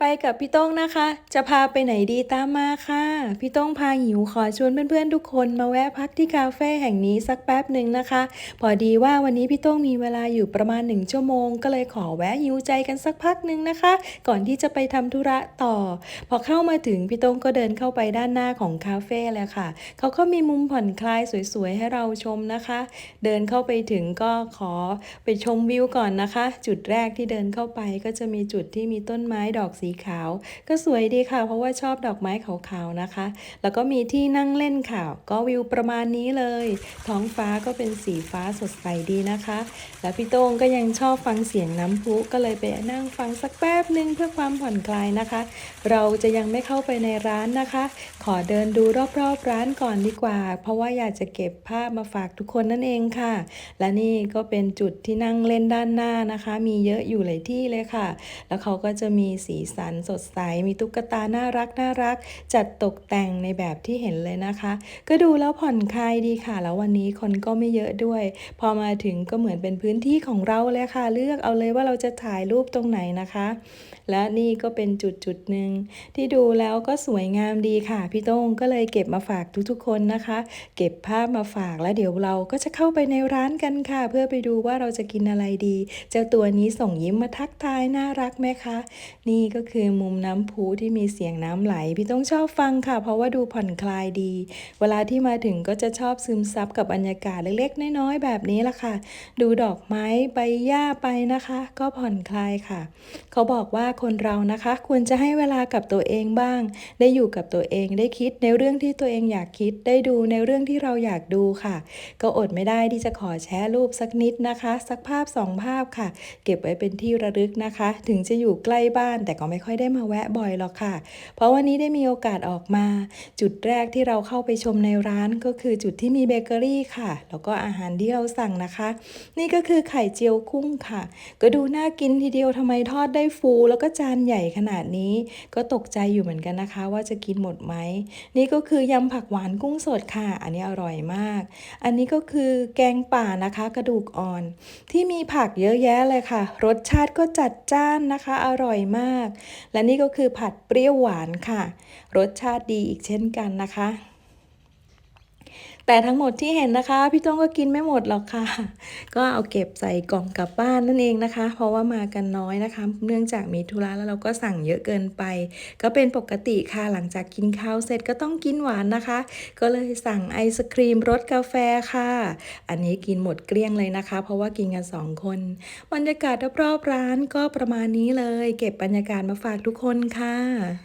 ไปกับพี่ต้งนะคะ จะพาไปไหนดีตามมาค่ะ พี่ต้งพาหิวขอชวนเพื่อนๆทุกคนมาแวะพักที่คาเฟ่แห่งนี้สักแป๊บหนึ่งนะคะ พอดีว่าวันนี้พี่ต้งมีเวลาอยู่ประมาณหนึ่งชั่วโมง ก็เลยขอแวะหิวใจกันสักพักหนึ่งนะคะ ก่อนที่จะไปทำธุระต่อ พอเข้ามาถึงพี่ต้งก็เดินเข้าไปด้านหน้าของคาเฟ่เลยค่ะ เขาก็มีมุมผ่อนคลายสวยๆให้เราชมนะคะ เดินเข้าไปถึงก็ขอไปชมวิวก่อนนะคะ จุดแรกที่เดินเข้าไปก็จะมีจุดที่มีต้นไม้ดอกสีขาว ก็สวยดีค่ะ เพราะว่าชอบดอกไม้ขาวๆนะคะ แล้วก็มีที่นั่งเล่นค่ะ ก็วิวประมาณนี้เลย ท้องฟ้าก็เป็นสีฟ้าสดใสดีนะคะ แล้วพี่โต้งก็ยังชอบฟังเสียงน้ำพุก็เลยไปนั่งฟังสักแป๊บหนึ่งเพื่อความผ่อนคลายนะคะ เราจะยังไม่เข้าไปในร้านนะคะ ขอเดินดูรอบๆร้านก่อนดีกว่า เพราะว่าอยากจะเก็บภาพมาฝากทุกคนนั่นเองค่ะ และนี่ก็เป็นจุดที่นั่งเล่นด้านหน้านะคะ มีเยอะอยู่หลายที่เลยค่ะ แล้วเขาก็จะมีสีสันสดใส มีตุ๊กตาน่ารักน่ารัก จัดตกแต่งในแบบที่เห็นเลยนะคะ ก็ดูแล้วผ่อนคลายดีค่ะ แล้ววันนี้คนก็ไม่เยอะด้วย พอมาถึงก็เหมือนเป็นพื้นที่ของเราเลยค่ะ เลือกเอาเลยว่าเราจะถ่ายรูปตรงไหนนะคะ และนี่ก็เป็นจุดจุดหนึ่งที่ดูแล้วก็สวยงามดีค่ะ พี่โต้งก็เลยเก็บมาฝากทุกๆคนนะคะ เก็บภาพมาฝากแล้วเดี๋ยวเราก็จะเข้าไปในร้านกันค่ะ เพื่อไปดูว่าเราจะกินอะไรดี เจ้าตัวนี้ส่งยิ้มมาทักทายน่ารักไหมคะ นี่ก็คือมุมน้ำพุที่มีเสียงน้ำไหล พี่ต้องชอบฟังค่ะ เพราะว่าดูผ่อนคลายดี เวลาที่มาถึงก็จะชอบซึมซับกับบรรยากาศเล็กๆ น้อยๆ แบบนี้ละค่ะ ดูดอกไม้ใบหญ้าไปนะคะ ก็ผ่อนคลายค่ะ เขาบอกว่าคนเรานะคะ ควรจะให้เวลากับตัวเองบ้าง ได้อยู่กับตัวเองได้คิดในเรื่องที่ตัวเองอยากคิดได้ดูในเรื่องที่เราอยากดูค่ะ ก็อดไม่ได้ที่จะขอแชร์รูปสักนิดนะคะ สักภาพสองภาพค่ะ เก็บไว้เป็นที่ระลึกนะคะ ถึงจะอยู่ใกล้บ้านแต่ก็ไม่ไม่ค่อยได้มาแวะบ่อยหรอกค่ะ เพราะวันนี้ได้มีโอกาสออกมา จุดแรกที่เราเข้าไปชมในร้านก็คือจุดที่มีเบเกอรี่ค่ะ แล้วก็อาหารที่เราสั่งนะคะ นี่ก็คือไข่เจียวกุ้งค่ะ ก็ดูน่ากินทีเดียวทำไมทอดได้ฟู แล้วก็จานใหญ่ขนาดนี้ ก็ตกใจอยู่เหมือนกันนะคะ ว่าจะกินหมดไหม นี่ก็คือยำผักหวานกุ้งสดค่ะ อันนี้อร่อยมาก อันนี้ก็คือแกงป่านะคะ กระดูกอ่อน ที่มีผักเยอะแยะเลยค่ะ รสชาติก็จัดจ้านนะคะ อร่อยมากและนี่ก็คือผัดเปรี้ยวหวานค่ะ รสชาติดีอีกเช่นกันนะคะ แต่ทั้งหมดที่เห็นนะคะ พี่ต้องก็กินไม่หมดหรอกค่ะ ก็เอาเก็บใส่กล่องกลับบ้านนั่นเองนะคะ เพราะว่ามากันน้อยนะคะ เนื่องจากมีธุระแล้วเราก็สั่งเยอะเกินไป ก็เป็นปกติค่ะหลังจากกินข้าวเสร็จก็ต้องกินหวานนะคะ ก็เลยสั่งไอศครีมรสกาแฟค่ะ อันนี้กินหมดเกลี้ยงเลยนะคะ เพราะว่ากินกันสองคนบรรยากาศรอบๆร้านก็ประมาณนี้เลย เก็บบรรยากาศมาฝากทุกคนค่ะ